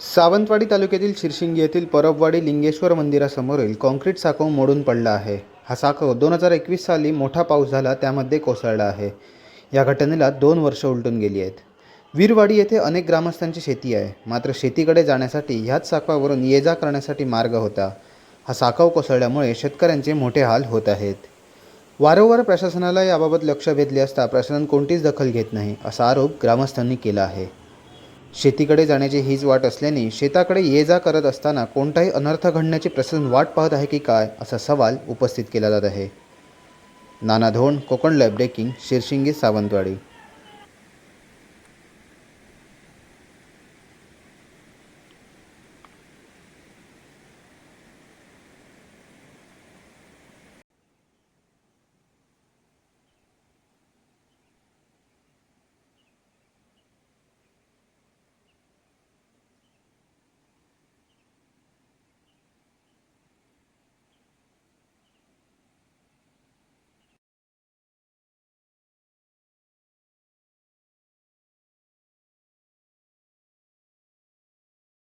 सावंतवाडी तालुक्यातील शिरशिंगी येथील परबवाडी लिंगेश्वर मंदिरासमोरील कॉन्क्रीट साकव मोडून पडला आहे. हा साकव दोन हजार एकवीस साली मोठा पाऊस झाला त्यामध्ये कोसळला आहे. या घटनेला दोन वर्ष उलटून गेली आहेत. वीरवाडी येथे अनेक ग्रामस्थांची शेती आहे. मात्र शेतीकडे जाण्यासाठी ह्याच साकवावरून ये जा करण्यासाठी मार्ग होता. हा साकव कोसळल्यामुळे शेतकऱ्यांचे मोठे हाल होत आहेत. वारंवार प्रशासनाला याबाबत लक्ष वेधले असता प्रशासन कोणतीच दखल घेत नाही असा आरोप ग्रामस्थांनी केला आहे. शेतीकडे जाण्याची हीच वाट असल्याने शेताकडे ये जा करत असताना कोणताही अनर्थ घडण्याची प्रशासन वाट पाहत आहे की काय असा सवाल उपस्थित केला जात आहे. Nana Dhond Konkan life breaking Shirshingi Sawantwadi.